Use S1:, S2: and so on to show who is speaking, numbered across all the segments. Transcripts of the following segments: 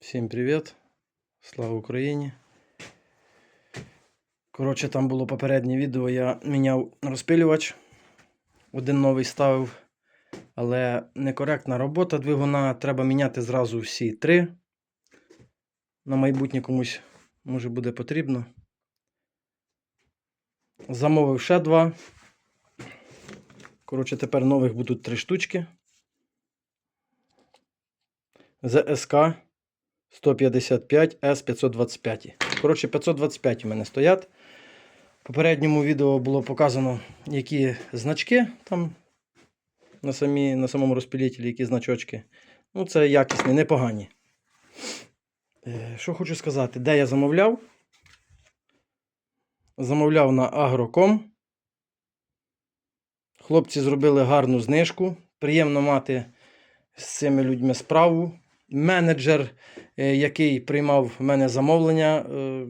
S1: Всім привіт! Слава Україні! Коротше, там було попереднє відео, я міняв розпилювач. Один новий ставив, але некоректна робота двигуна. Треба міняти зразу всі три. На майбутнє комусь може буде потрібно. Замовив ще два. Коротше, тепер нових будуть три штучки. ЗСК 155 s 525. Коротше, 525 у мене стоять. В попередньому відео було показано, які значки там на, самі, на самому розпилітелі, які значочки. Ну, це якісні, непогані. Е, Що хочу сказати, де я замовляв? Замовляв на Агроком. Хлопці зробили гарну знижку. Приємно мати з цими людьми справу. Менеджер, е, який приймав в мене замовлення, е,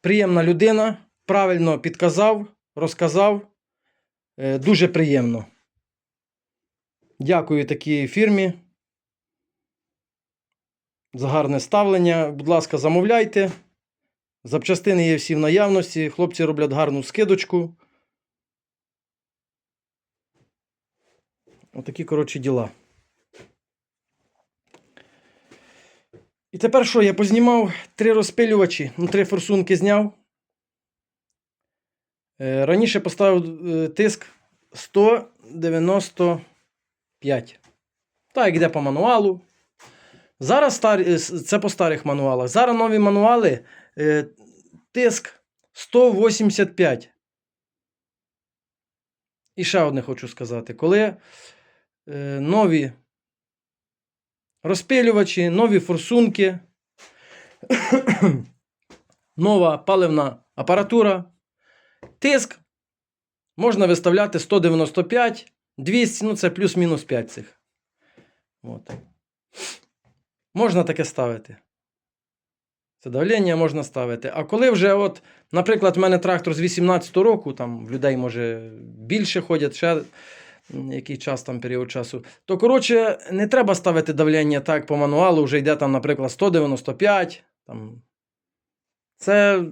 S1: приємна людина, правильно підказав, розказав. Е, Дуже приємно. Дякую такій фірмі за гарне ставлення. Будь ласка, замовляйте. Запчастини є всі в наявності. Хлопці роблять гарну скидочку. Отакі, коротше, діла. І тепер що? Я познімав три розпилювачі, ну, три форсунки зняв. Е, раніше поставив е, тиск 195. Так, йде по мануалу. Зараз старі, е, це по старих мануалах. Зараз нові мануали тиск 185. І ще одне хочу сказати. Коли нові розпилювачі, нові форсунки, нова паливна апаратура, тиск можна виставляти 195, 200, ну це плюс-мінус 5 цих. От. Можна таке ставити. Це давлення можна ставити. А коли вже, от, наприклад, в мене трактор з 18 року, там в людей може більше ходять, ще який час там період часу, то коротше, не треба ставити давлення так по мануалу, вже йде там, наприклад, 195. Там. Це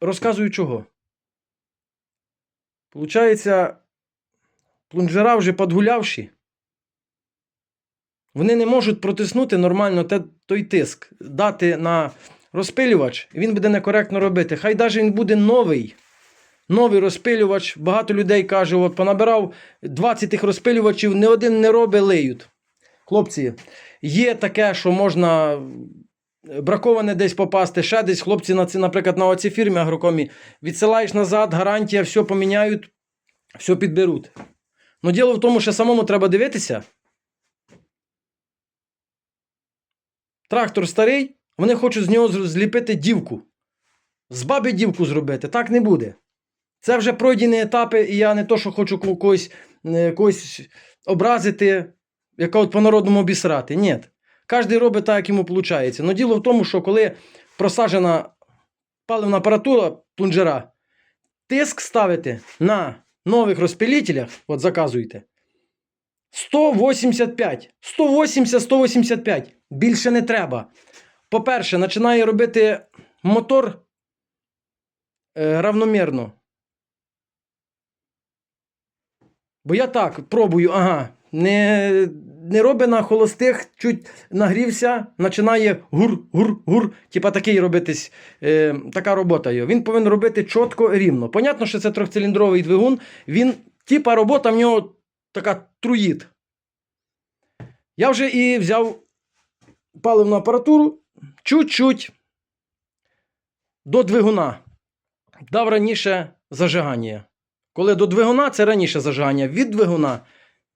S1: розказую чого. Получається, плунжера вже подгулявші. Вони не можуть протиснути нормально той тиск, дати на розпилювач, він буде некоректно робити. Хай навіть він буде новий. Новий розпилювач. Багато людей каже, от понабирав 20 тих розпилювачів, ні один не робить, лиють. Хлопці, є таке, що можна е, браковане десь попасти, ще десь хлопці, на наприклад, на оцій фірмі агрокомі, відсилаєш назад, гарантія, все поміняють, все підберуть. Ну, діло в тому, що самому треба дивитися. Трактор старий, вони хочуть з нього зліпити дівку. З баби дівку зробити. Так не буде. Це вже пройдені етапи, і я не то, що хочу когось, е, когось образити, яка от по-народному обісрати. Ні. Кожен робить так, як йому виходить. Но діло в тому, що коли просаджена паливна апаратура плунжера, тиск ставити на нових розпилітелях, от заказуйте, 185. 180-185. Більше не треба. По-перше, починає робити мотор е, равномірно. Бо я так пробую, ага. Не, не робить на холостих, чуть нагрівся, починає гур-гур-гур. Типа такий робитись, е, така робота його. Він повинен робити чітко рівно. Понятно, що це трьохциліндровий двигун. Він, типа робота в нього така труїт. Я вже і взяв паливну апаратуру чуть-чуть до двигуна. Дав раніше зажигання. Коли до двигуна, це раніше зажигання. Від двигуна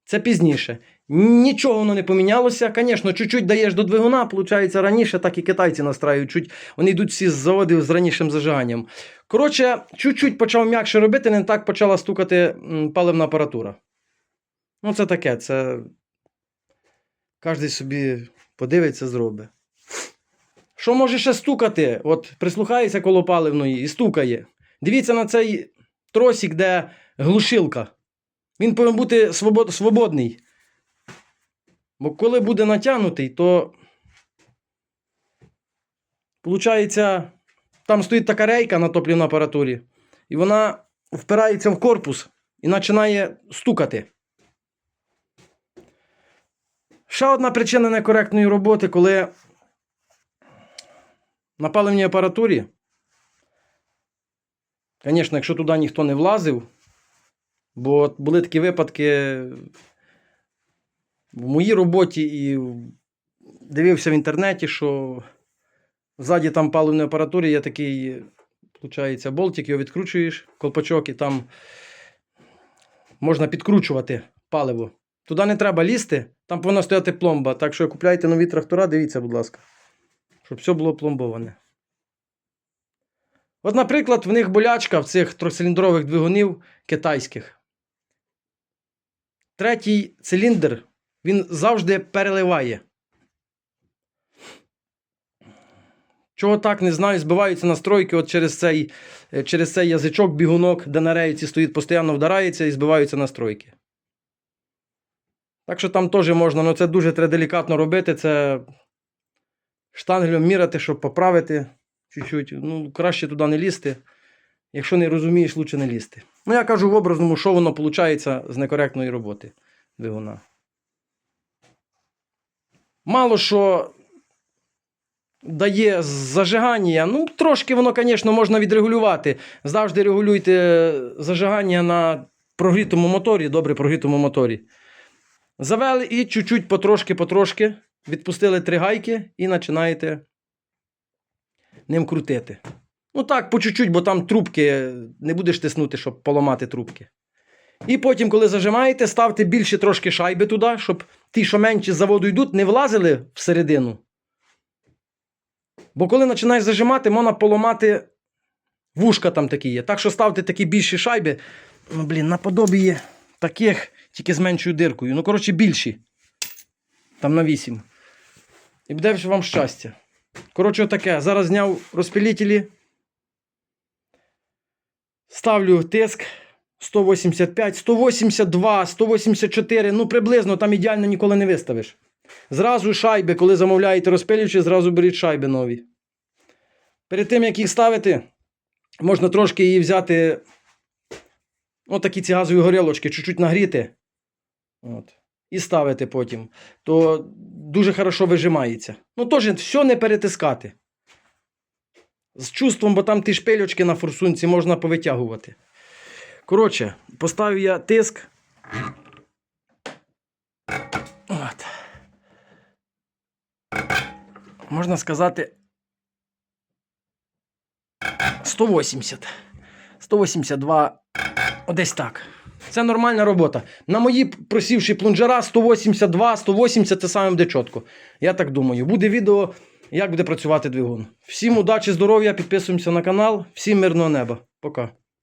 S1: це пізніше. Нічого воно не помінялося. Звісно, чуть-чуть даєш до двигуна, виходить, раніше так і китайці настраюють. Чуть, вони йдуть всі з заводів з ранішим зажиганням. Коротше, чуть-чуть почав м'якше робити, не так почала стукати паливна апаратура. Ну, це таке, це. Кожен собі подивиться, зробить. Що може ще стукати? От прислухається коло паливної і стукає. Дивіться на цей тросик, де глушилка. Він повинен бути свобод... свободний. Бо коли буде натягнутий, то Получається, там стоїть така рейка на топлівній апаратурі, і вона впирається в корпус і починає стукати. Ще одна причина некоректної роботи, коли на паливній апаратурі, звісно, якщо туди ніхто не влазив, бо були такі випадки в моїй роботі і дивився в інтернеті, що ззаді там паливної апаратури є такий, виходить, болтик, його відкручуєш, колпачок, і там можна підкручувати паливо. Туди не треба лізти, там повинна стояти пломба. Так що купляйте нові трактора, дивіться, будь ласка, щоб все було пломбоване. От, наприклад, в них болячка в цих трьохциліндрових двигунів китайських. Третій циліндр він завжди переливає. Чого так, не знаю, збиваються настройки от через цей, е, через цей язичок, бігунок, де на рейці стоїть, постійно вдарається і збиваються настройки. Так що там теж можна, але це дуже треба делікатно робити. Це штангелем міряти, щоб поправити чуть-чуть. Ну, краще туди не лізти. Якщо не розумієш, лучше не лізти. Ну, я кажу в образному, що воно виходить з некоректної роботи двигуна. Мало що дає зажигання. Ну, трошки воно, звісно, можна відрегулювати. Завжди регулюйте зажигання на прогрітому моторі, добре прогрітому моторі. Завели і чуть-чуть потрошки-потрошки відпустили три гайки і починаєте ним крутити. Ну так, по чуть-чуть, бо там трубки не будеш тиснути, щоб поламати трубки. І потім, коли зажимаєте, ставте більше трошки шайби туди, щоб ті, що менші з заводу йдуть, не влазили всередину. Бо коли починаєш зажимати, можна поламати вушка там такі є. Так що ставте такі більші шайби. Ну, блін, наподобі таких, тільки з меншою диркою. Ну, коротше, більші. Там на 8. І буде вам щастя. Коротше, таке. Зараз зняв розпилітелі. Ставлю тиск 185, 182, 184. Ну, приблизно там ідеально ніколи не виставиш. Зразу шайби, коли замовляєте розпилювачі, зразу беріть шайби нові. Перед тим, як їх ставити, можна трошки її взяти. Отакі ці газові горілочки, чуть-чуть нагріти. От. І ставити потім. То дуже хорошо вижимається. Ну, теж все не перетискати. З чувством, бо там ті шпильочки на форсунці можна повитягувати. Коротше, поставив я тиск. От. Можна сказати. 180. 182. Десь так. Це нормальна робота. На мої просівші плунжера 182, 180 це саме буде чітко. Я так думаю. Буде відео, як буде працювати двигун. Всім удачі, здоров'я, підписуємося на канал. Всім мирного неба. Пока.